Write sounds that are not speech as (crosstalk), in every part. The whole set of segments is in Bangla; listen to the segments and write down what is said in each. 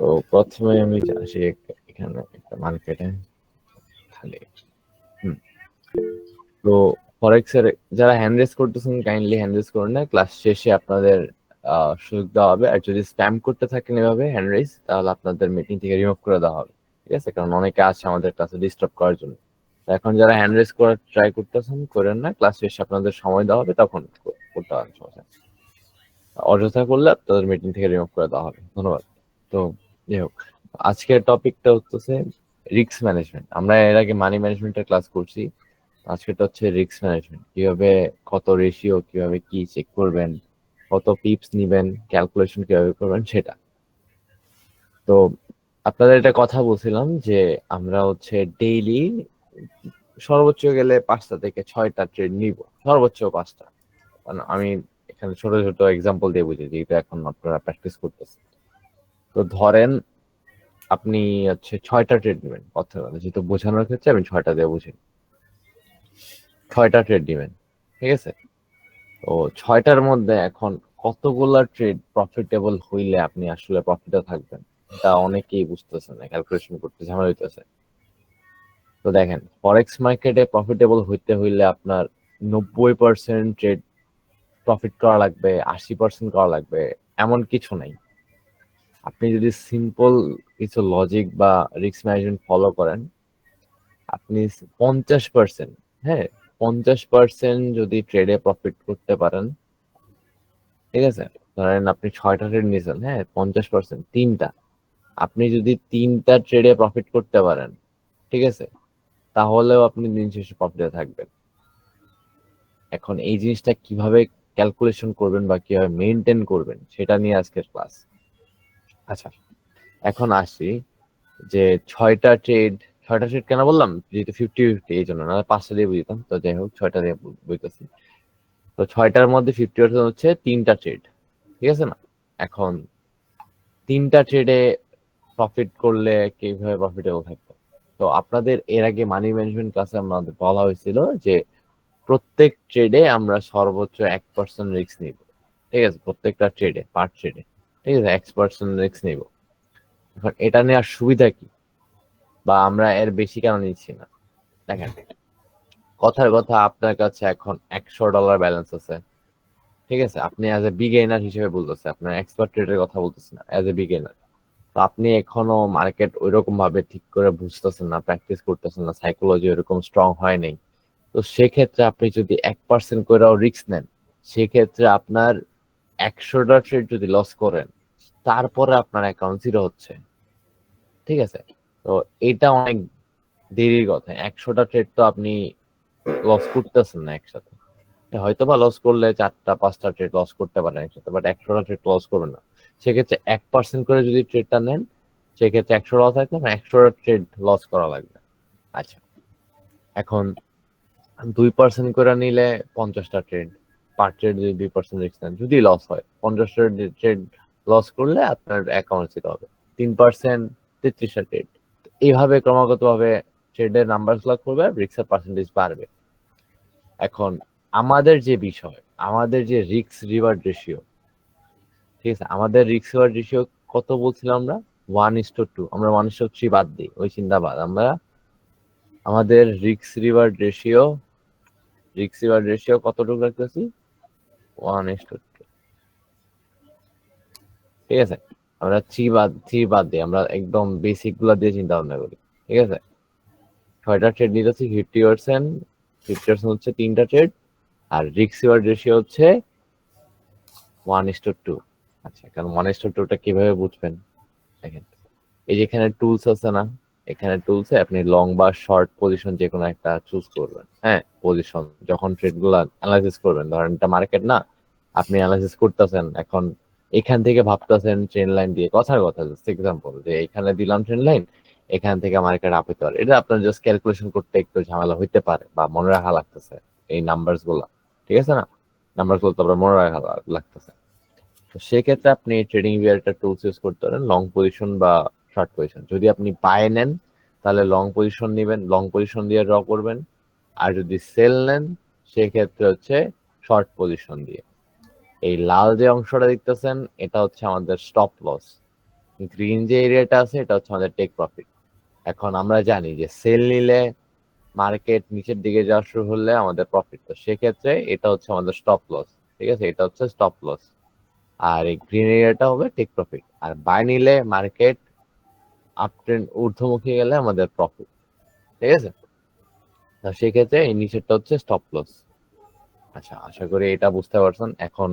তো প্রথমে আমি আসি এখানে একটা মার্কেটে খালি। হুম। তো ফরেক্স এর যারা হ্যান্ড রেস করতেছেন কাইন্ডলি হ্যান্ড রেস করুন না ক্লাস শেষে আপনাদের সুযোগ দেওয়া হবে। আর যদি স্প্যাম করতে থাকেন এভাবে হ্যান্ড রেস তাহলে আপনাদের মিটিং থেকে রিমুভ করে দেওয়া হবে। ঠিক আছে? কারণ অনেকে আছে আমাদের ক্লাসে ডিস্টার্ব করার জন্য। এখন যারা হ্যান্ড রেস করার ট্রাই করতেছেন, করেন না। ক্লাস শেষে আপনাদের সময় দেওয়া হবে, তখন করতে পারেন, সমস্যা অযথা করলে আপনাদের মিটিং থেকে রিমুভ করে দেওয়া হবে। ধন্যবাদ। তো আজকের টপিকটা হচ্ছে রিস্ক ম্যানেজমেন্ট আমরা এর আগে মানি ম্যানেজমেন্টের ক্লাস করছি, আজকেরটা হচ্ছে রিস্ক ম্যানেজমেন্ট কীভাবে কত রেশিও কীভাবে কি চেক করবেন, কত পিপস নিবেন ক্যালকুলেশন কীভাবে করবেন, সেটা। তো আপনাদের একটা কথা বলছিলাম যে আমরা হচ্ছে ডেইলি সর্বোচ্চ গেলে পাঁচটা থেকে ছয়টা ট্রেড নিব, সর্বোচ্চ পাঁচটা। আমি এখানে ছোট ছোট এক্সাম্পল দিয়ে বুঝি যেহেতু এখন আপনারা প্র্যাকটিস করতেছেন। তো ধরেন আপনি হচ্ছে ছয়টা ট্রেড নেবেন কথা যেহেতু বোঝানোর ক্ষেত্রে আমি ছয়টা দিয়ে বুঝি। ছয়টা ট্রেড নেবেন ঠিক আছে? তো ছয়টার মধ্যে এখন কতগুলা ট্রেড প্রফিটেবল হইলে আপনি আসলে প্রফিটে থাকবেন? তা অনেকেই বুঝতেছে না ক্যালকুলেশন করতে ঝামেলা হইতেছে। তো দেখেন ফরেক্স মার্কেটে প্রফিটেবল হইতে হইলে আপনার নব্বই পার্সেন্ট ট্রেড প্রফিট করা লাগবে, আশি পার্সেন্ট করা লাগবে, এমন কিছু নাই। আপনি যদি সিম্পল কিছু লজিক বা রিস্ক ম্যানেজমেন্ট ফলো করেন, আপনি পঞ্চাশ পার্সেন্ট হ্যাঁ পঞ্চাশ পার্সেন্ট যদি ট্রেডে প্রফিট করতে পারেন, ঠিক আছে? ধরেন আপনি ছয়টা ট্রেড নিয়েছেন হ্যাঁ পঞ্চাশ পার্সেন্ট তিনটা। আপনি যদি তিনটা ট্রেডে প্রফিট করতে পারেন, ঠিক আছে? তাহলেও আপনি দিন শেষে প্রফিটে থাকবেন। এখন এই জিনিসটা কীভাবে ক্যালকুলেশন করবেন বা কীভাবে মেনটেন করবেন, সেটা নিয়ে আজকের ক্লাস আচ্ছা এখন আসি যে ছয়টা ট্রেড ছয়টা ট্রেড কেন বললাম? যেহেতু ফিফটি ফিফটি এই জন্য না, পাঁচটা দিয়ে বুঝতাম, তো যাই হোক, ছয়টা দিয়ে বুঝতেছি। তো ছয়টার মধ্যে ফিফটি পার্সেন্ট হচ্ছে তিনটা ট্রেড ঠিক আছে না? এখন তিনটা ট্রেডে প্রফিট করলে কীভাবে প্রফিটেবল থাকবে? তো আপনাদের এর আগে মানি ম্যানেজমেন্ট ক্লাসে আমাদের বলা হয়েছিল যে প্রত্যেক ট্রেডে আমরা সর্বোচ্চ এক পার্সেন্ট রিস্ক নিব, ঠিক আছে? প্রত্যেকটা ট্রেডে পার ট্রেডে ঠিক আছে এক পার্সেন্ট রিস্ক নিব এখন এটা নেওয়ার সুবিধা কি? বা আমরা এর বেশি কেন নিচ্ছি না? দেখেন, কথার কথা আপনার কাছে এখন একশো ডলার ব্যালেন্স আছে। ঠিক আছে, আপনি অ্যাজ এ বিগেনার হিসেবে বলতেছে আপনার এক্সপার্ট ট্রেডের কথা বলতেছেন না অ্যাজ এ বিগেনার তো আপনি এখনও মার্কেট ওইরকম ভাবে ঠিক করে বুঝতেছেন না প্র্যাকটিস করতেছেন না সাইকোলজি ওইরকম স্ট্রং হয় নাই। তো সেক্ষেত্রে আপনি যদি এক পার্সেন্ট করেও রিস্ক নেন, সেক্ষেত্রে আপনার একশোটা ট্রেড যদি লস করেন, তারপরে আপনার অ্যাকাউন্ট জিরো হচ্ছে। ঠিক আছে? তো এটা অনেক দেরির কথা। একশোটা ট্রেড তো আপনি লস করতেছেন না একসাথে। হয়তো বা লস করলে চারটা, পাঁচটা ট্রেড লস করতে পারেন একসাথে বাট একশোটা ট্রেড লস করবেন না। সেক্ষেত্রে এক পার্সেন্ট করে যদি ট্রেডটা নেন, সেক্ষেত্রে একশো লস থাকলে একশোটা ট্রেড লস করা লাগবে। আচ্ছা। এখন দুই পার্সেন্ট করে নিলে পঞ্চাশটা ট্রেড পার ট্রেড যদি দুই পার্সেন্ট রিস্ক নেন যদি লস হয় পঞ্চাশটা ট্রেড লস করলে আপনার অ্যাকাউন্ট জিরো হবে। তিন পার্সেন্ট তেত্রিশটা ট্রেড এইভাবে ক্রমাগত ভাবে ট্রেডের নাম্বারগুলো করবে রিক্সের পার্সেন্টেজ বাড়বে। এখন আমাদের যে বিষয়, আমাদের যে রিক্স রিওয়ার্ড রেশিও ঠিক আছে? আমাদের রিক্স রিওয়ার্ড রেশিও কত বলছিলাম আমরা? ওয়ান ইস টু টু আমরা ওয়ান ইস থ্রি বাদ দিই, ওই চিন্তা বাদ। আমরা আমাদের রিক্স রিওয়ার্ড রেশিও রিক্স রিওয়ার্ড রেশিও কতটুকু রাখতেছি? টু ঠিক আছে? আমরা থ্রি বাদ থ্রি বাদ দিই। আমরা একদম বেসিকগুলা দিয়ে চিন্তা ভাবনা করি। ঠিক আছে? ছয়টা ট্রেড নিতেছি ফিফটি পার্সেন্ট ফিফটি পার্সেন্ট হচ্ছে তিনটা ট্রেড আর রিক্স রিওয়ার্ড রেশিও হচ্ছে one is to two two কারণ ওয়ান ইস টুটা কীভাবে বুঝবেন? দেখেন। এই যে এখানে টুলস আছে না এখানে টুলসে আপনি লং বা শর্ট পজিশন যে কোনো একটা চুজ করবেন। হ্যাঁ পজিশন যখন ট্রেডগুলা অ্যানালাইসিস করবেন, ধরেন এটা মার্কেট না, আপনি অ্যানালাইসিস করতেছেন, এখন এখান থেকে ভাবতেছেন ট্রেন লাইন দিয়ে, কথার কথা জাস্ট এক্সাম্পল যে এখানে দিলাম ট্রেন লাইন এখান থেকে মার্কেট আপ হতে পারে। এটা আপনার জাস্ট ক্যালকুলেশন করতে একটু ঝামেলা হইতে পারে বা মনে রাখা লাগতেছে এই নাম্বারসগুলা, ঠিক আছে না? নাম্বারগুলো তো আপনার মনে রাখা লাগতেছে। তো সেক্ষেত্রে আপনি ট্রেডিং ভিয়ারটা টুলস ইউজ করতে পারেন লং পজিশন বা শর্ট পজিশন যদি আপনি পায়ে নেন, তাহলে লং পজিশন নেবেন লং পজিশন দিয়ে ড্র করবেন। আর যদি সেল নেন, সেক্ষেত্রে হচ্ছে শর্ট পজিশন দিয়ে। এই লাল যে অংশটা দেখতেছেন, এটা হচ্ছে আমাদের স্টপ লস গ্রিন যে এরিয়াটা আছে, এটা হচ্ছে আমাদের টেক প্রফিট এখন আমরা জানি যে সেল নিলে মার্কেট নিচের দিকে যাওয়া শুরু হলে আমাদের প্রফিট তো সেক্ষেত্রে এটা হচ্ছে আমাদের স্টপ লস ঠিক আছে? এটা হচ্ছে স্টপ লস আর এই গ্রিন এরিয়াটা হবে টেক প্রফিট আর বাই নিলে মার্কেট আপ ট্রেন্ড ঊর্ধ্বমুখী গেলে আমাদের প্রফিট ঠিক আছে? তো সেক্ষেত্রে এই নিচেরটা হচ্ছে স্টপ লস আচ্ছা আশা করি এটা বুঝতে পারছেন। এখন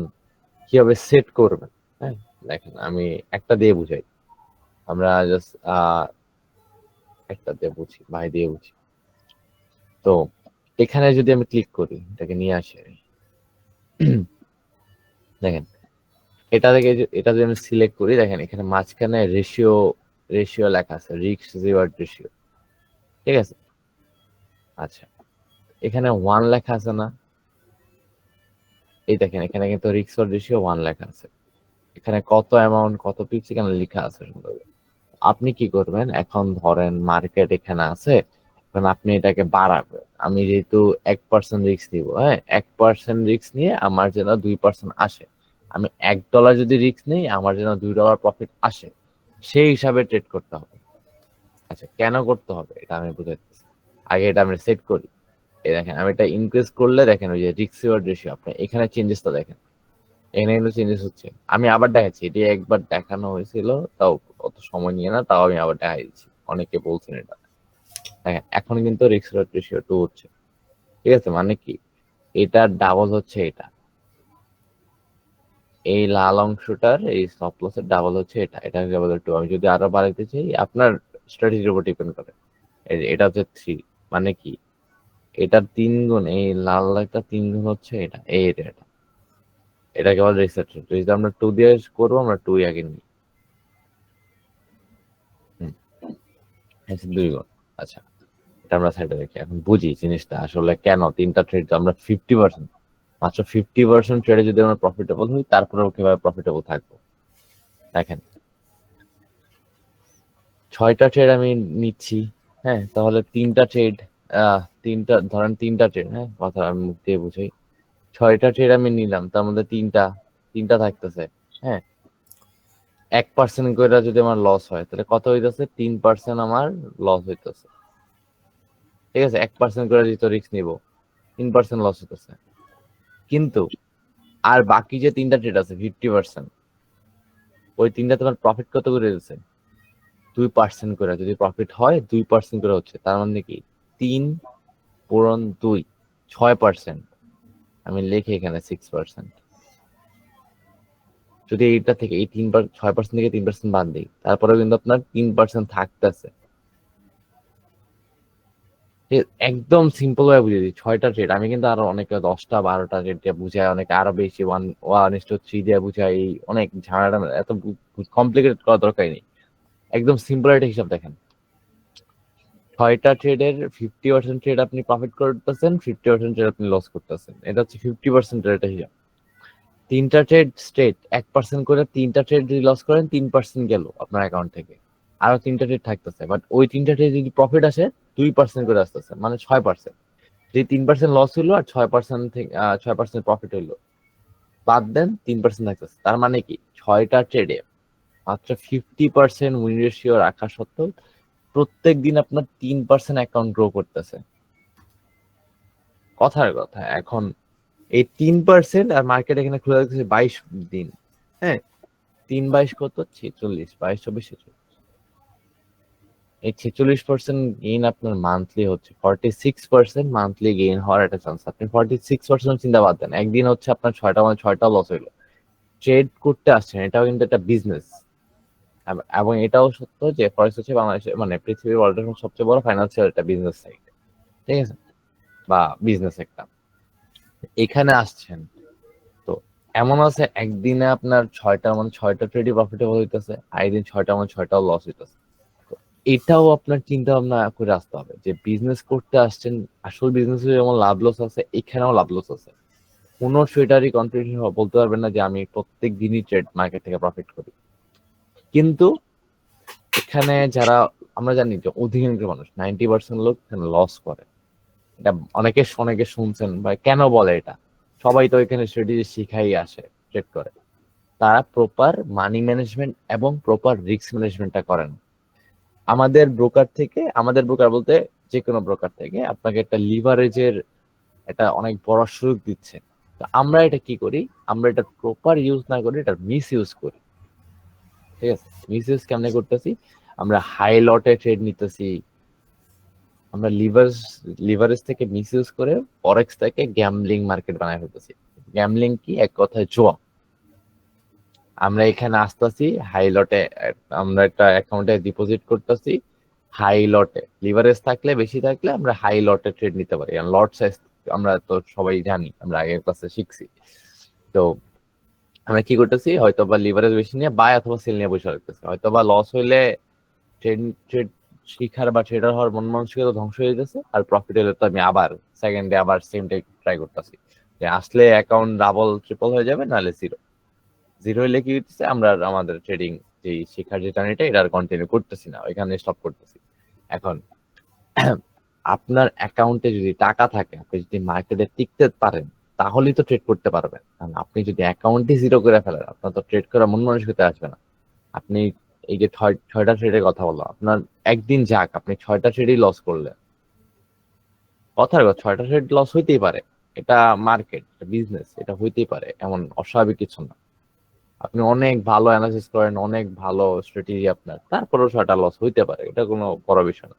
কীভাবে সেট করবেন? হ্যাঁ দেখেন, আমি একটা দিয়ে বুঝাই। আমরা জাস্ট একটা দিয়ে বুঝি ভাই দিয়ে বুঝি। তো এখানে যদি আমি ক্লিক করি, এটাকে নিয়ে আসি দেখেন, এটা থেকে এটা যদি আমি সিলেক্ট করি, দেখেন, এখানে মাঝখানে রেশিও রেশিও লেখা আছে রিক্স রিওয়ার্ড রেশিও ঠিক আছে? আচ্ছা এখানে ওয়ান লেখা আছে না? এই দেখেন, এখানে কিন্তু রিক্স রেশিও ওয়ান লেখা আছে। এখানে কত অ্যামাউন্ট কত পিক্স এখানে লেখা আছে সুন্দর আপনি কি করবেন? এখন ধরেন মার্কেট এখানে আছে, এখন আপনি এটাকে বাড়াবেন। আমি যেহেতু এক পার্সেন্ট রিক্স নিব হ্যাঁ? এক পার্সেন্ট রিক্স নিয়ে আমার যেন দুই পার্সেন্ট আসে। আমি এক ডলার যদি রিক্স নেই, আমার যেন দুই ডলার প্রফিট আসে। সেই হিসাবে ট্রেড করতে হবে। আচ্ছা কেন করতে হবে? এটা আমি বুঝাচ্ছি আগে এটা আমি সেট করি। এই দেখেন, আমি এটা ইনক্রিজ করলে দেখেন ওই যে রিক্স রিওয়ার্ড রেশিও আপনি এখানে চেঞ্জেসটা দেখেন। এখানে কিন্তু চেঞ্জেস হচ্ছে। আমি আবার দেখাচ্ছি, এটি একবার দেখানো হয়েছিল, তাও অত সময় নিয়ে না, তাও আমি আবার দেখাই দিচ্ছি অনেকে বলছেন এটা। দেখেন, এখন কিন্তু রিক্স রিওয়ার্ড রেশিও টু হচ্ছে। ঠিক আছে মানে কি? এটা ডাবল হচ্ছে এটা। এই লাল অংশটার, এই স্টপ লসের ডাবল হচ্ছে এটা। এটা ডাবল টু আমি যদি আরও বাড়াইতে চাই, আপনার স্ট্র্যাটেজির উপর ডিপেন্ড করে। এটা হচ্ছে থ্রি মানে কি? এটার তিন গুণ, এই লাল লাইটটা তিন গুণ হচ্ছে এটা, এই এটা। কেবল রিসেট যদি আমরা টু দিয়ে করব, আমরা টু আগে নিই। হচ্ছে দুই গুণ। আচ্ছা এটা আমরা সাইডে রেখে এখন বুঝি জিনিসটা আসলে কেন? তিনটা ট্রেড আমরা ফিফটি পার্সেন্ট মাত্র ফিফটি পার্সেন্ট ট্রেডে যদি আমরা প্রফিটেবল হই, তারপরেও কীভাবে প্রফিটেবল থাকব? দেখেন। ছয়টা ট্রেড আমি নিচ্ছি হ্যাঁ? তাহলে তিনটা ট্রেড তিনটা, ধরেন তিনটা ট্রেড হ্যাঁ? কথা আমি মুখ দিয়ে বুঝাই। ছয়টা ট্রেড আমি নিলাম, তার মধ্যে তিনটা তিনটা থাকতেছে হ্যাঁ? এক পার্সেন্ট করে যদি আমার লস হয়, তাহলে কত হইতেছে? তিন পার্সেন্ট আমার লস হইতেছে। ঠিক আছে? এক পার্সেন্ট করে যদি রিস্ক নিব, তিন পার্সেন্ট লস হইতেছে। কিন্তু আর বাকি যে তিনটা ট্রেড আছে ফিফটি পার্সেন্ট ওই তিনটা তোমার প্রফিট কত করে দিচ্ছে? দুই পার্সেন্ট করে। যদি প্রফিট হয়, দুই পার্সেন্ট করে হচ্ছে। তার মানে কি? তিন পূরণ দুই, ছয় পার্সেন্ট আমি লিখি এখানে সিক্স পার্সেন্ট যদি এইটা থেকে এই তিন ছয় পার্সেন্ট থেকে তিন পার্সেন্ট বাদ দিই, তারপরেও কিন্তু আপনার তিন পার্সেন্ট থাকতেছে। একদম সিম্পল ভাবে বুঝিয়ে দিই। ছয়টা ট্রেড আমি কিন্তু আরও অনেকে দশটা, বারোটা ট্রেড দিয়ে বুঝাই, অনেকে আরও বেশি ওয়ান ওয়ান ইস থ্রি দিয়ে বুঝাই, অনেক ঝামেলা, এত কমপ্লিকেটেড করা দরকার নেই। একদম সিম্পল একটা হিসাব দেখেন। ছয়টা ট্রেডের ফিফটি পার্সেন্ট ট্রেড আপনি প্রফিট করতেছেন ফিফটি পার্সেন্ট ট্রেড আপনি লস করতেছেন। এটা হচ্ছে ফিফটি পার্সেন্ট ট্রেড হিসাব। তিনটা ট্রেড স্টেট এক পার্সেন্ট করে তিনটা ট্রেড যদি লস করেন, তিন পার্সেন্ট গেল আপনার অ্যাকাউন্ট থেকে। আরও তিনটা ট্রেড থাকতেছে বাট ওই তিনটা ট্রেড যদি প্রফিট আসে দুই পার্সেন্ট করে আসতেছে মানে ছয় পার্সেন্ট যে তিন পার্সেন্ট লস হইল আর ছয় পার্সেন্ট থেকে ছয় পার্সেন্ট প্রফিট হইল। বাদ দেন, তিন পার্সেন্ট থাকতেছে তার মানে কি? ছয়টা ট্রেডে মাত্র ফিফটি পার্সেন্ট উইন রেশিও রাখা সত্ত্বেও প্রত্যেক দিন আপনার তিন পার্সেন্ট অ্যাকাউন্ট গ্রো করতেছে। কথার কথা, এখন এই তিন পার্সেন্ট আর মার্কেট এখানে খুলে রাখতেছে বাইশ দিন। হ্যাঁ তিন বাইশ কত? ছেচল্লিশ, বাইশ, চব্বিশ, ছেচল্লিশ। এই ছেচল্লিশ পার্সেন্ট গেইন আপনার মান্থলি হচ্ছে। Forty six percent monthly gain হওয়ার একটা চান্স আপনি ফর্টি সিক্স পার্সেন্ট চিন্তা বাদ দেন। একদিন হচ্ছে আপনার ছয়টা মানে ছয়টা লস হইল। ট্রেড করতে আসছেন, এটাও কিন্তু একটা বিজনেস এবং এটাও সত্য যে ফরেক্স হচ্ছে বাংলাদেশে মানে পৃথিবীর ওয়ার্ল্ডের সবচেয়ে বড় ফাইন্যান্সিয়াল একটা বিজনেস সাইট ঠিক আছে? বা বিজনেস একটা। এখানে আসছেন। তো এমন আছে, একদিনে আপনার ছয়টা মানে ছয়টা ট্রেডই প্রফিটেবল হইতেছে আর একদিন ছয়টা মানে ছয়টাও লস হইতেছে। এটাও আপনার চিন্তা ভাবনা করে আসতে হবে যে বিজনেস করতে আসছেন, আসল বিজনেস যেমন লাভ লস আছে, এখানেও লাভ লস আছে। কোনো ট্রেডারই কনফিডেন্স বলতে পারবেন না যে আমি প্রত্যেক দিনই ট্রেড মার্কেট থেকে প্রফিট করি। কিন্তু এখানে যারা, আমরা জানি যে অধিকাংশ মানুষ নাইনটি পার্সেন্ট লোক এখানে লস করে। এটা অনেকে অনেকে শুনছেন বা কেন বলে এটা? সবাই তো এখানে স্ট্র্যাটেজি শিখাই আসে ট্রেড করে। তারা প্রপার মানি ম্যানেজমেন্ট এবং প্রপার রিস্ক ম্যানেজমেন্টটা করেন। আমাদের ব্রোকার থেকে, আমাদের ব্রোকার বলতে যে কোনো ব্রোকার থেকে আপনাকে একটা লিভারেজের একটা অনেক বড় সুযোগ দিচ্ছে। তো আমরা এটা কি করি? আমরা এটা প্রপার ইউজ না করি এটা মিস ইউজ করি। ঠিক আছে? মিস ইউজ কেমনে করতেছি? আমরা হাই লটে ট্রেড নিতেছি। আমরা লিভার লিভারেজ থেকে মিস ইউজ করে ফরেক্স থেকে গ্যামলিং মার্কেট বানায় ফেলতেছি। গ্যামলিং কি? এক কথায় জোয়া আমরা এখানে আসতেছি হাই লটে আমরা একটা অ্যাকাউন্টে ডিপোজিট করতেছি হাই লটে লিভারেজ থাকলে, বেশি থাকলে আমরা হাই লটে ট্রেড নিতে পারি। লট সাইজ আমরা তো সবাই জানি, আমরা আগের ক্লাসে শিখছি। তো আমরা কি করতেছি হয়তো বা লিভারেজ বেশি নিয়ে বাই অথবা সেল নিয়ে বসে রাখতেছি হয়তো বা লস হইলে ট্রেড ট্রেড শিখার বা ট্রেডার হওয়ার মন মানসিকতা ধ্বংস হয়ে যেতেছে আর প্রফিট হলে তো আমি আবার সেকেন্ডে আবার সেমটাই ট্রাই করতেছি। যে আসলে অ্যাকাউন্ট ডাবল ট্রিপল হয়ে যাবে, নাহলে জিরো জিরো হলে কি হচ্ছে আমরা আমাদের ট্রেডিং যে শেখার যে জার্নিটা এটা আর কন্টিনিউ করতেছি না, ওইখানে স্টপ করতেছি। এখন, (clears throat) আপনার অ্যাকাউন্টে যদি টাকা থাকে, আপনি যদি মার্কেটে টিকতে পারেন, তাহলেই তো ট্রেড করতে পারবেন। কারণ আপনি যদি অ্যাকাউন্টই জিরো করে ফেলেন, আপনার তো ট্রেড করা মন মানসিকতা আসবে না। আপনি এই যে ছয়টা ট্রেডের কথা বলল আপনার একদিন যাক, আপনি ছয়টা ট্রেডই লস করলেন। কথার কথা, ছয়টা ট্রেড লস হইতেই পারে। এটা মার্কেট বিজনেস এটা হইতেই পারে, এমন অস্বাভাবিক কিছু না। আপনি অনেক ভালো অ্যানালিসিস করেন, অনেক ভালো স্ট্র্যাটেজি আপনার, তারপরেও ছয়টা লস হইতে পারে, এটা কোনো বড় বিষয় না।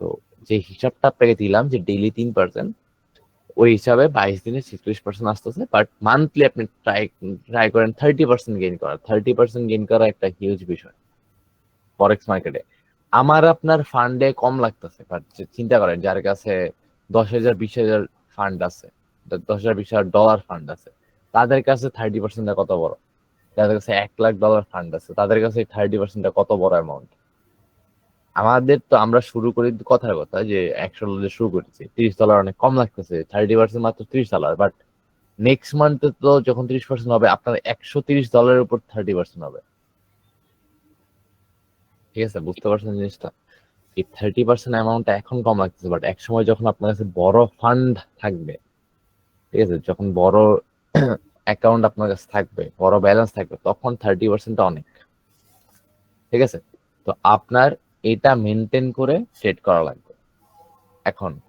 তো যে হিসাবটা আপনাকে দিলাম যে ডেইলি তিন পার্সেন্ট ওই হিসাবে বাইশ দিনে ছেচল্লিশ পার্সেন্ট আসতেছে বাট মান্থলি আপনি ট্রাই ট্রাই করেন থার্টি পার্সেন্ট গেইন করা থার্টি পার্সেন্ট গেইন করা একটা হিউজ বিষয়। ফরেক্স মার্কেটে আমার আপনার ফান্ডে কম লাগতেছে বাট চিন্তা করেন, যার কাছে দশ হাজার, বিশ হাজার ফান্ড আছে, দশ হাজার, বিশ হাজার ডলার ফান্ড আছে, তাদের কাছে থার্টি পার্সেন্টটা কত বড়। যাদের কাছে এক লাখ ডলার ফান্ড আছে। তাদের কাছে থার্টি পার্সেন্টটা কত বড় অ্যামাউন্ট আমাদের তো আমরা শুরু করি কথার কথা যে একশো ডলার শুরু করেছি। তিরিশ ডলার অনেক কম লাগতেছে। থার্টি পার্সেন্ট মাত্র ত্রিশ ডলার বাট নেক্সট মান্থে তো যখন ত্রিশ পার্সেন্ট হবে, আপনার একশো তিরিশ ডলারের উপর থার্টি পার্সেন্ট হবে। ঠিক আছে, বুঝতে পারছেন জিনিসটা? এই থার্টি পার্সেন্ট অ্যামাউন্টটা এখন কম লাগতেছে। বাট এক সময় যখন আপনার কাছে বড় ফান্ড থাকবে, ঠিক আছে, যখন বড় অ্যাকাউন্ট আপনার কাছে থাকবে, বড় ব্যালেন্স থাকবে, তখন থার্টি পার্সেন্টটা অনেক। ঠিক আছে? তো আপনার এটা মেনটেন করে ট্রেড করা লাগবে। এখন,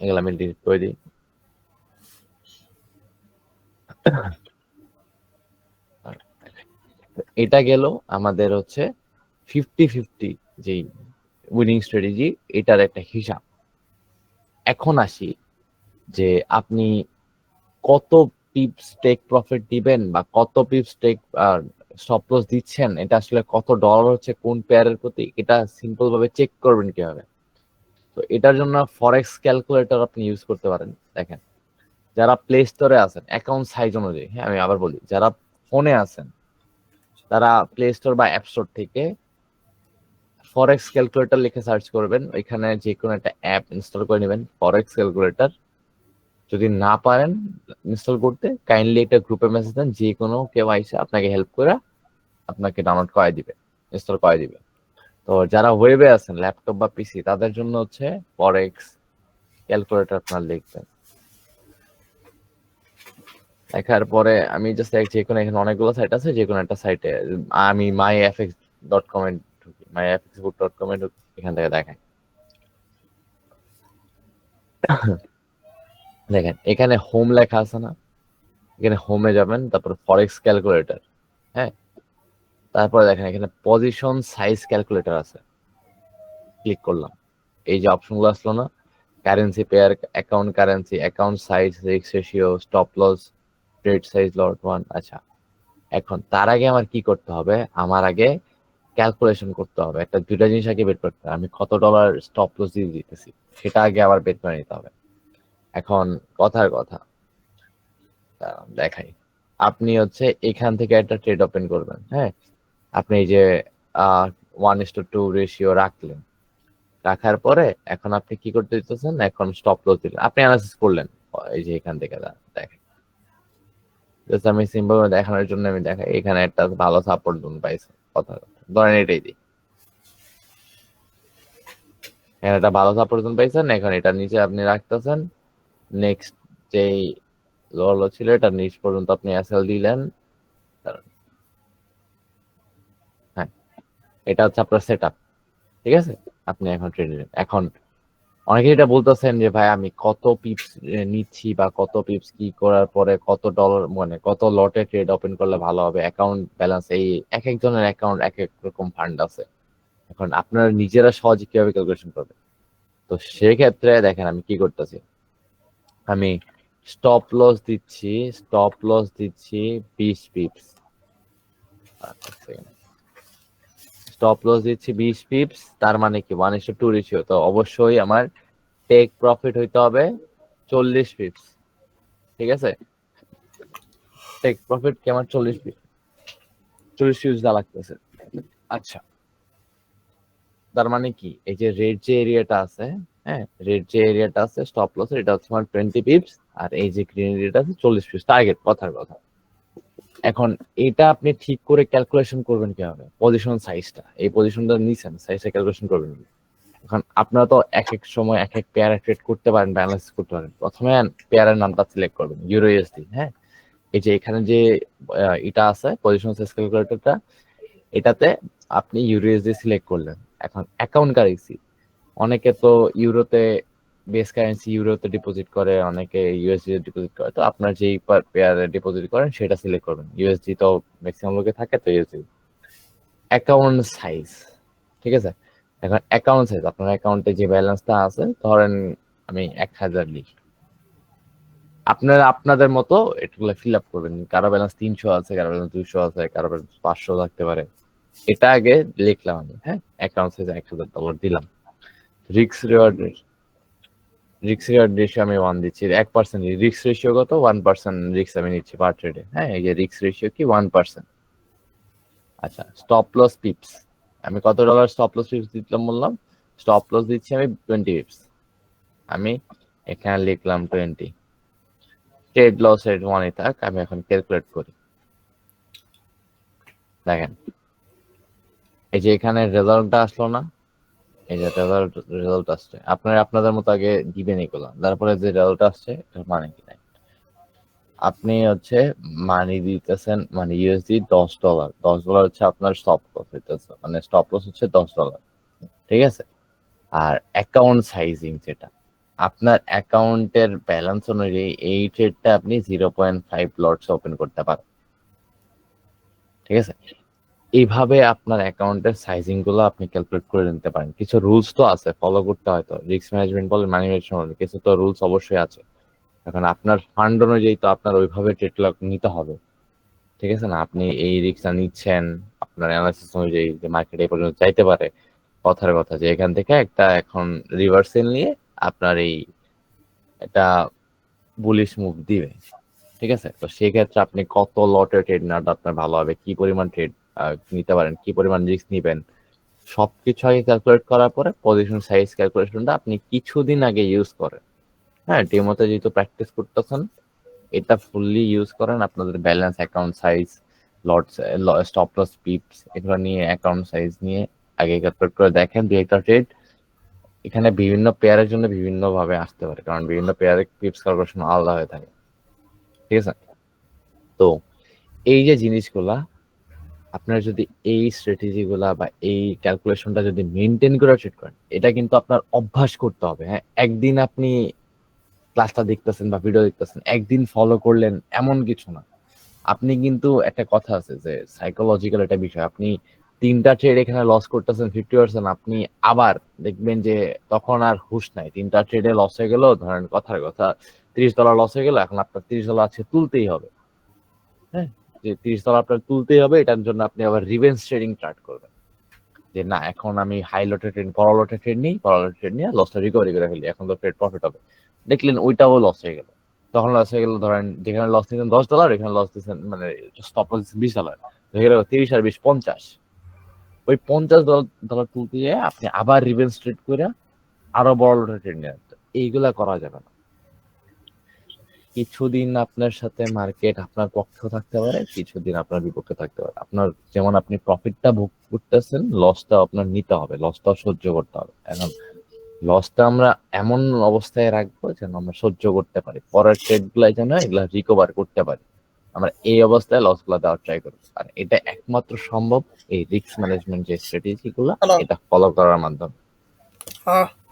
এগুলো আমি ডিলিট করে দিই। এটা গেল আমাদের হচ্ছে ফিফটি ফিফটি যেই উইনিং স্ট্র্যাটেজি এটার একটা হিসাব। এখন আসি যে আপনি কত পিপ স্টেক প্রফিট দিবেন বা কত পিপ স্টেক স্টপ লস দিচ্ছেন, এটা আসলে কত ডলার হচ্ছে, কোন পেয়ারের প্রতি, এটা সিম্পল ভাবে চেক করবেন কীভাবে। তো এটার জন্য ফরেক্স ক্যালকুলেটর আপনি ইউজ করতে পারেন, দেখেন। যারা প্লে স্টোরে আছেন অ্যাকাউন্ট সাইজ অনুযায়ী হ্যাঁ আমি আবার বলি, যারা ফোনে আছেন, তারা প্লে স্টোর বা অ্যাপ স্টোর থেকে ফরেক্স ক্যালকুলেটর লিখে সার্চ করবেন, ওইখানে যে কোনো একটা অ্যাপ ইনস্টল করে নেবেন ফরেক্স ক্যালকুলেটর যদি না পারেন ইনস্টল করতে কাইন্ডলি একটা গ্রুপে মেসেজ দেন, যে কোনো কেউ আইসে আপনাকে হেল্প করে আপনাকে ডাউনলোড করে দিবে ইনস্টল করে দিবে। তো যারা ওয়েবে আছেন ল্যাপটপ বা পিসি তাদের জন্য হচ্ছে ফরেক্স ক্যালকুলেটর আপনার লিখবেন। লেখার পরে আমি জাস্ট যে কোনো এখানে অনেকগুলো সাইট আছে যে কোনো একটা সাইটে আমি মাই এফএক্স ডট কম এ ঢুকি মাই এফএক্স বুক ডট কম এ ঢুকি, এখান থেকে দেখাই। দেখেন, এখানে হোম লেখা আছে না? এখানে হোমে যাবেন, তারপর ফরেক্স ক্যালকুলেটর হ্যাঁ? তারপরে দেখেন, এখানে পজিশন সাইজ ক্যালকুলেটর আছে। ক্লিক করলাম। এই যে অপশনগুলো আসলো না? Currency pair account currency account size risk ratio stop loss trade size lot one আচ্ছা। এখন, তার আগে আমার কি করতে হবে? আমার আগে ক্যালকুলেশন করতে হবে। একটা দুইটা জিনিস আগে বের করতে হবে। আমি কত ডলার স্টপ লস দিয়ে দিতেছি, সেটা আগে আবার বের করে নিতে হবে। এখন কথার কথা। দেখাই। আপনি হচ্ছে এখান থেকে একটা ট্রেড ওপেন করবেন হ্যাঁ? আপনি এই যে one is to two ratio রাখলেন। রাখার পরে এখন আপনি কি করতে দিতেছেন? এখন স্টপ লস দিলেন। আপনি অ্যানালাইসিস করলেন, এই যে এখান থেকে দেখেন। জাস্ট আমি সিম্পল দেখানোর জন্য আমি দেখাই এখানে একটা ভালো সাপোর্ট জোন পাইছে কথা। ধরেন এটাই দিই। এখানে একটা ভালো সাপোর্ট জোন পাইছেন, এখন এটা নিচে আপনি রাখতেছেন। নেক্সট যে ছিল, এটা নিচ পর্যন্ত আপনি এসএল দিলেন। হ্যাঁ এটা হচ্ছে আপনার সেট ঠিক আছে? আপনি এখন এখন অনেকে এটা বলতেছেন যে, ভাই, আমি কত পিপস নিচ্ছি বা কত পিপস কি করার পরে কত ডলার মানে কত লটে ট্রেড ওপেন করলে ভালো হবে? অ্যাকাউন্ট ব্যালেন্স এই এক একজনের অ্যাকাউন্ট এক এক রকম ফান্ড আছে। এখন আপনারা নিজেরা সহজে কীভাবে ক্যালকুলেশন করবে তো সেক্ষেত্রে দেখেন আমি কি করতেছি। আমি স্টপ লস দিচ্ছি স্টপ লস দিচ্ছি, বিশ পিপস স্টপ লস দিচ্ছি, বিশ পিপস তার মানে কি? ওয়ান ইস টু রেশিও তো অবশ্যই আমার টেক প্রফিট হইতে হবে চল্লিশ পিপস ঠিক আছে? টেক প্রফিট কি আমার চল্লিশ পিপস চল্লিশ পিপস দা লাগতেছে। আচ্ছা। তার মানে কি? এই যে রেড যে এরিয়াটা আছে হ্যাঁ রেড যে এরিয়াটা আছে স্টপ লস এটা হচ্ছে আমার টোয়েন্টি পিপস আর এই যে গ্রিন এরিয়াটা আছে, চল্লিশ পিপস টার্গেট কথার কথা। এখন এটা আপনি ঠিক করে ক্যালকুলেশন করবেন কীভাবে? পজিশন সাইজটা এই পজিশনটা নিছেন সাইজটা ক্যালকুলেশন করবেন এখন আপনারা তো এক এক সময় এক এক পেয়ারে ট্রেড করতে পারেন ব্যালেন্স করতে পারেন। প্রথমে পেয়ারের নামটা সিলেক্ট করবেন ইউরো ইউএসডি হ্যাঁ? এই যে এখানে যে এটা আছে পজিশন সাইজ ক্যালকুলেটরটা এটাতে আপনি ইউরো ইউএসডি সিলেক্ট করলেন। এখন অ্যাকাউন্ট কারেন্সি অনেকে তো ইউরোতে, বেস কারেন্সি ইউরোতে ডিপোজিট করে, অনেকে ইউএসডি ডিপোজিট করে। তো আপনার যেই পেয়ারে ডিপোজিট করেন, সেটা সিলেক্ট করবেন। ইউএসডি তো ম্যাক্সিমাম লোকে থাকে, তো ইউএসডি অ্যাকাউন্ট সাইজ ঠিক আছে? এখন অ্যাকাউন্ট সাইজ আপনার অ্যাকাউন্টে যে ব্যালেন্সটা আছে, ধরেন আমি এক হাজার লিখি আপনারা, আপনাদের মতো এগুলো ফিল আপ করবেন। কারও ব্যালেন্স তিনশো আছে, কারও ব্যালেন্স দুইশো আছে, কারও ব্যালেন্স পাঁচশো থাকতে পারে। এটা আগে লিখলাম আমি হ্যাঁ? অ্যাকাউন্ট সাইজ এক হাজার ডলার দিলাম। রিক্স রিওয়ার্ড রিক্স রিওয়ার্ড রেশিও আমি ওয়ান দিচ্ছি। এক পার্সেন্ট রিক্স রেশিও কত? ওয়ান পার্সেন্ট রিক্স আমি নিচ্ছি পার ট্রেডে হ্যাঁ এই যে রিক্স রেশিও কি? ওয়ান পার্সেন্ট আচ্ছা স্টপ লস পিপস আমি কত ডলার স্টপ লস পিপস দিলাম বললাম? স্টপ লস দিচ্ছি আমি টোয়েন্টি পিপস আমি এখানে লিখলাম টোয়েন্টি ট্রেড লস রেট ওয়ানে থাক, আমি এখন ক্যালকুলেট করি। দেখেন, এই যে এখানে রেজাল্টটা আসলো না যে রেজাল্ট রেজাল্ট আসছে। আপনারা, আপনাদের মতো আগে দিবেন এগুলো। তারপরে যে রেজাল্ট আসছে, এটার মানে কি নাই? আপনি হচ্ছে মানি দিতেছেন মানে ইউএসডি দশ ডলার দশ ডলার হচ্ছে আপনার স্টপ লস হইতেছে। মানে স্টপ লস হচ্ছে দশ ডলার ঠিক আছে? আর অ্যাকাউন্ট সাইজিং যেটা। আপনার অ্যাকাউন্টের ব্যালেন্স অনুযায়ী এই ট্রেডটা আপনি zero point five lots open করতে পারেন। ঠিক আছে? এইভাবে আপনার অ্যাকাউন্টের সাইজিংগুলো আপনি ক্যালকুলেট করে নিতে পারেন। কিছু রুলস তো আছে ফলো করতে হয়তো রিস্ক ম্যানেজমেন্ট বলে মানি ম্যানেজমেন্ট কিছু তো রুলস অবশ্যই আছে। এখন আপনার ফান্ড অনুযায়ী তো আপনার ওইভাবে ট্রেড নিতে হবে। ঠিক আছে না? আপনি এই রিস্কটা নিচ্ছেন, আপনার অ্যানালাইসিস অনুযায়ী যে মার্কেট এই পর্যন্ত চাইতে পারে, কথার কথা যে এখান থেকে একটা এখন রিভার্সেল নিয়ে আপনার এই একটা বুলিশ মুভ দিবে। ঠিক আছে? তো সেক্ষেত্রে আপনি কত লটের ট্রেড নেওয়াটা আপনার ভালো হবে, কি পরিমাণ ট্রেড নিতে পারেন, কি পরিমাণ রিস্ক নিবেন। সবকিছু আগে ক্যালকুলেট করার পরে পজিশন সাইজ ক্যালকুলেশনটা আপনি কিছুদিন আগে ইউজ করেন। হ্যাঁ ডেমোতে যেহেতু প্র্যাকটিস করতেছেন, এটা ফুললি ইউজ করেন আপনাদের balance account size lots stop loss pips এগুলো নিয়ে অ্যাকাউন্ট সাইজ নিয়ে আগে ক্যালকুলেট করে দেখেন দুই একটা ট্রেড এখানে বিভিন্ন পেয়ারের জন্য বিভিন্ন ভাবে আসতে পারে, কারণ বিভিন্ন পেয়ারের পিপস ক্যালকুলেশন আলাদা হয়ে থাকে। ঠিক আছে? তো এই যে জিনিসগুলা আপনার যদি এই স্ট্র্যাটেজি গুলা বা এই ক্যালকুলেশনটা যদি মেনটেন করে ট্রেড করেন, এটা কিন্তু আপনার অভ্যাস করতে হবে হ্যাঁ? একদিন আপনি ক্লাসটা দেখতেছেন বা ভিডিও দেখতেছেন, একদিন ফলো করলেন এমন কিছু না। আপনি কিন্তু একটা কথা আছে যে সাইকোলজিক্যাল একটা বিষয়, আপনি তিনটা ট্রেড এখানে লস করতেছেন ফিফটি পার্সেন্ট আপনি আবার দেখবেন যে তখন আর হুশ নাই, তিনটা ট্রেডে লস হয়ে গেল, ধরেন কথার কথা, তিরিশ ডলার লস হয়ে গেল, এখন আপনার তিরিশ ডলার আছে তুলতেই হবে হ্যাঁ? যে তিরিশ ডলার আপনার তুলতেই হবে, এটার জন্য আপনি আবার রিভেন্স ট্রেডিং স্টার্ট করবেন। যে না, এখন আমি হাই লটে ট্রেড বড় লটে ট্রেড নিই বড় লটে ট্রেড নিয়ে লসটা রিকভারি করে ফেলি, এখন তো ট্রেড প্রফিট হবে। দেখলেন ওইটাও লস হয়ে গেল। তখন লস হয়ে গেল, ধরেন যেখানে লস নিতেন দশ ডলার এখানে লস দিচ্ছেন মানে স্টপ লস বিশ ডলার হয়ে গেল তিরিশ আর বিশ, পঞ্চাশ। ওই পঞ্চাশ ডলার ডলার তুলতে যেয়ে আপনি আবার রিভেন্স ট্রেড করে আরও বড় লটে ট্রেড নিয়ে এইগুলা করা যাবে না। কিছুদিন আপনার সাথে মার্কেট আপনার পক্ষেও থাকতে পারে কিছুদিন আপনার বিপক্ষে থাকতে পারে। আপনার যেমন আপনি প্রফিটটা ভোগ করতেছেন লসটা আপনার নিতে হবে লসটাও সহ্য করতে হবে। এখন লসটা আমরা এমন অবস্থায় রাখব যেন আমরা সহ্য করতে পারি। পরের ট্রেড গুলাই যেন এগুলা রিকভার করতে পারি। আমরা এই অবস্থায় লসগুলা দেওয়ার ট্রাই করব। আর এটা একমাত্র সম্ভব এই রিস্ক ম্যানেজমেন্ট যে স্ট্র্যাটেজি গুলো. এটা ফলো করার মাধ্যমে।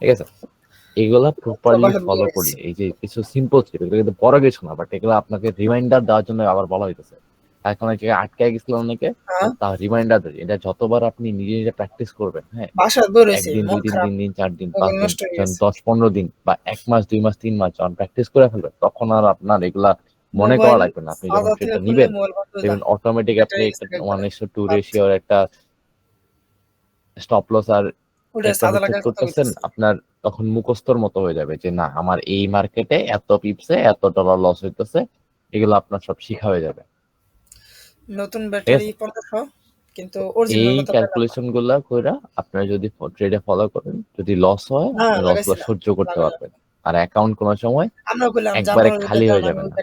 ঠিক আছে? এগুলা প্রপারলি ফলো করলে এই যে কিছু সিম্পল ছিল এগুলো কিন্তু বড় কিছু না বাট এগুলো আপনাকে রিমাইন্ডার দেওয়ার জন্য আবার বলা হইতেছে এখন অনেক জায়গায় আটকে গেছিল অনেকে হ্যাঁ তা রিমাইন্ডার দেয় এটা যতবার আপনি নিজে নিজে প্র্যাকটিস করবেন হ্যাঁ একদিন দুই দিন তিন দিন চার দিন পাঁচ দিন। দশ পনেরো দিন বা এক মাস দুই মাস তিন মাস যখন প্র্যাকটিস করে ফেলবেন তখন আর আপনার এগুলা মনে করা লাগবে না আপনি যখন সেটা নিবেন দেখবেন অটোমেটিক আপনি ওয়ান। Is two. রেশিওর একটা স্টপ লস আর করতেছেন আপনার তখন মুখস্থর মতো হয়ে যাবে যে না আমার এই মার্কেটে এত পিপসে এত ডলার লস হইতেছে এগুলো আপনার সব শিখা হয়ে যাবে। নতুন ব্যাটারি পনেরোশো কিন্তু এই ক্যালকুলেশনগুলা কইরা আপনারা যদি ট্রেডে ফলো করেন যদি লস হয় হ্যাঁ, লসগুলো সহ্য করতে পারবেন। আর অ্যাকাউন্ট কোনো সময় একবারে খালি হয়ে যাবে না।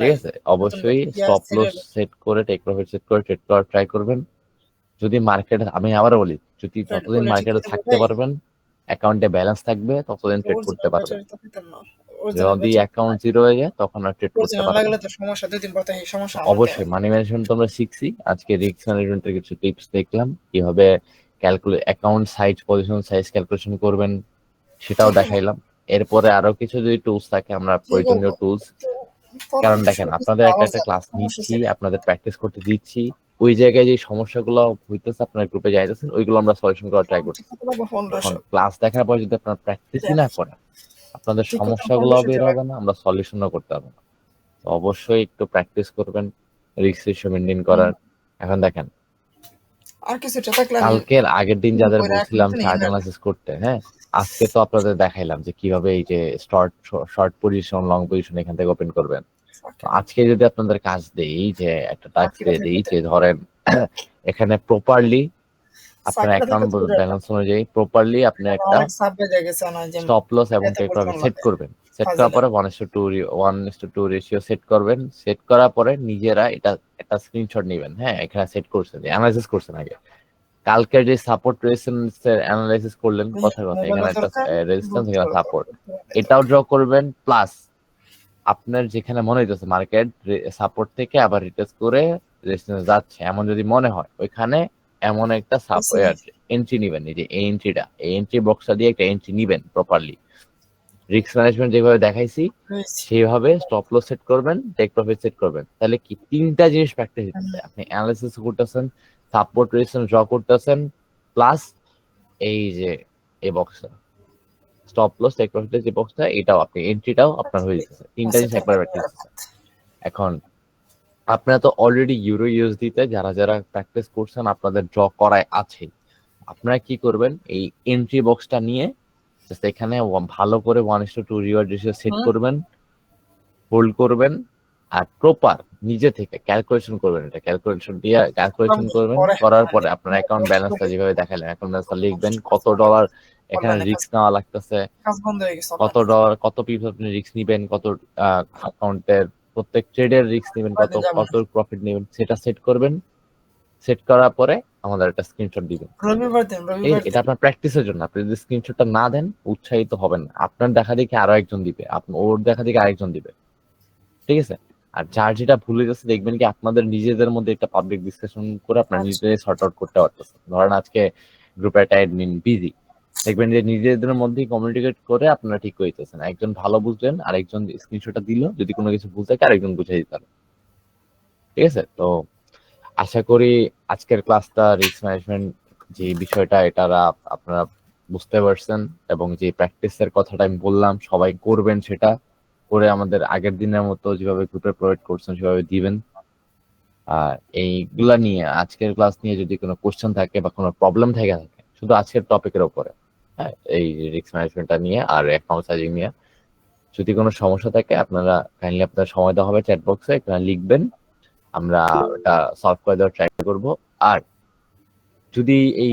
ঠিক আছে? অবশ্যই স্টপ লস সেট করে টেক প্রফিট সেট করে ট্রেড করার ট্রাই করবেন। যদি মার্কেটে আমি আবার বলি যদি যতদিন মার্কেটে থাকতে পারবেন অ্যাকাউন্টে ব্যালেন্স থাকবে ততদিন ট্রেড করতে পারবেন। যদি অ্যাকাউন্ট জিরো হয়ে যায় তখন আর ট্রেড করতে পারবেন তো সমস্যা দুই দিন পর সমস্যা অবশ্যই মানি ম্যানেজমেন্ট তো আমরা শিখছি। আজকে রিস্ক ম্যানেজমেন্টের কিছু টিপস দেখলাম কীভাবে calculate account size position size calculation করবেন সেটাও দেখাইলাম। এরপরে আরও কিছু যদি টুলস থাকে আমরা প্রয়োজনীয় টুলস কারণ দেখেন আপনাদের একটা একটা ক্লাস নিচ্ছি আপনাদের প্র্যাকটিস করতে দিচ্ছি। ওই জায়গায় যে সমস্যাগুলো হইতেছে আপনার গ্রুপে যাইতেছেন ওইগুলো আমরা সলিউশন করার ট্রাই করছি। ক্লাস দেখার পর যদি আপনার প্র্যাকটিসই না করেন আপনাদের সমস্যাগুলো বের হবে না আমরা সলিউশনও করতে পারব না। তো অবশ্যই একটু প্র্যাকটিস করবেন রিস্ক রেশিও মেনটেন করার। এখন দেখেন। আর কিছুটা থাকলে কালকের আগের দিন যাদের বলছিলাম চার্ট অ্যানালাইসিস করতে হ্যাঁ আজকে তো আপনাদের দেখাইলাম যে কীভাবে এই যে short short position long position এখান থেকে ওপেন করবেন। তো আজকে যদি আপনাদের কাজ দেই যে একটা টাস্ক দিয়ে দিই যে ধরেন (clears throat) এখানে প্রপারলি আপনার অ্যাকাউন্ট ব্যালেন্স অনুযায়ী প্রপারলি আপনি একটা অনেক সাব বেজে না যে স্টপ লস এবং টেক প্রফিট সেট করবেন। সেট করার পরে one is two one is two ratio set করবেন। সেট করার পরে নিজেরা এটা একটা স্ক্রিনশট নেবেন। হ্যাঁ এখানে সেট করছেন অ্যানালাইসিস করছেন আগে। কালকের যে সাপোর্ট রেজিস্ট্যান্স অ্যানালাইসিস করলেন কথা কথা এখানে একটা রেজিস্ট্যান্স এখানে সাপোর্ট এটাও ড্র করবেন প্লাস আপনার যেখানে মনে হইতেছে মার্কেট সাপোর্ট থেকে আবার রিটেস্ট করে রেজিস্ট্যান্স যাচ্ছে এমন যদি মনে হয় ওইখানে এমন একটা এন্ট্রি নিবেন এই যে এই এন্ট্রিটা এই এন্ট্রি বক্সটা দিয়ে একটা এন্ট্রি নিবেন প্রপারলি রিস্ক ম্যানেজমেন্ট যেভাবে দেখাইছি সেইভাবে স্টপ লস সেট করবেন টেক প্রফিট সেট করবেন। তাহলে কি তিনটা জিনিস প্র্যাকটিস হচ্ছে আপনি অ্যানালাইসিস করতেছেন সাপোর্ট রেজিস্ট্যান্স ড্র করতেছেন প্লাস এই যে এই বক্সটা স্টপ লস টেক প্রফিটের যে বক্সটা এটাও আপনি এন্ট্রিটাও আপনার হয়ে যাচ্ছে তিনটা জিনিস একবার এখন আপনারা তো অলরেডি ইউরো ইউএসডিতে যারা যারা প্র্যাকটিস করছেন আপনাদের ড্র করায় আছে। আপনারা কি করবেন? এই এন্ট্রি বক্সটা নিয়ে জাস্ট এখানে ভালো করে one is to two reward ratio set করবেন হোল্ড করবেন আর প্রপার নিজে থেকে ক্যালকুলেশন করবেন এটা। ক্যালকুলেশন দিয়ে ক্যালকুলেশন করবেন করার পরে আপনার অ্যাকাউন্ট ব্যালেন্সটা যেভাবে দেখালেন অ্যাকাউন্ট ব্যালেন্সটা লিখবেন কত ডলার এখানে রিস্ক নেওয়া লাগতেছে কত ডলার কত পিস আপনি রিস্ক নিবেন কত অ্যাকাউন্টের প্রত্যেক ট্রেডের রিস্ক নেবেন কত কত প্রফিট নেবেন সেটা সেট করবেন। সেট করার পরে আমাদের একটা স্ক্রিনশট দিবেন রবিবার দিন রবিবার এটা আপনার প্র্যাকটিসের জন্য আপনি যদি স্ক্রিনশটটা না দেন উৎসাহিত হবেন না। আপনার দেখা দেখে আরও একজন দিবে আপনি ওর দেখা দেখে আরেকজন দিবে। ঠিক আছে? আর যার যেটা ভুলে যাচ্ছে দেখবেন কি আপনাদের নিজেদের মধ্যে একটা পাবলিক ডিসকাশন করে আপনার আচ্ছা। নিজেদের সর্ট আউট করতে পারতেছেন। ধরেন আজকে গ্রুপে একটা অ্যাডমিন বিজি দেখবেন যে নিজেদের মধ্যেই কমিউনিকেট করে আপনারা ঠিক হইতেছেন একজন ভালো বুঝলেন আরেকজন স্ক্রিনশটটা দিল যদি কোনো কিছু ভুল থাকে আরেকজন বুঝে দিতে পারে ঠিক আছে? তো আশা করি আজকের ক্লাসটা রিস্ক ম্যানেজমেন্ট যে বিষয়টা এটা আপনারা বুঝতে পারছেন এবং যে প্র্যাকটিসের কথাটা আমি বললাম সবাই করবেন সেটা। করে আমাদের আগের দিনের মতো যেভাবে গ্রুপে প্রোভাইড করছেন, সেভাবে দিবেন। আর এইগুলা নিয়ে, আজকের ক্লাস নিয়ে যদি কোনো কোশ্চেন থাকে বা কোনো প্রবলেম থেকে থাকে শুধু আজকের টপিকের উপরে। হ্যাঁ এই রিস্ক ম্যানেজমেন্টটা নিয়ে আর অ্যাকাউন্ট সাইজিং নিয়ে। যদি কোনো সমস্যা থাকে, আপনারা কাইন্ডলি আপনার সময় দেওয়া হবে চ্যাট বক্সে এখানে লিখবেন। আমরা ওটা সলভ করে দেওয়ার ট্রাই করব। আর যদি এই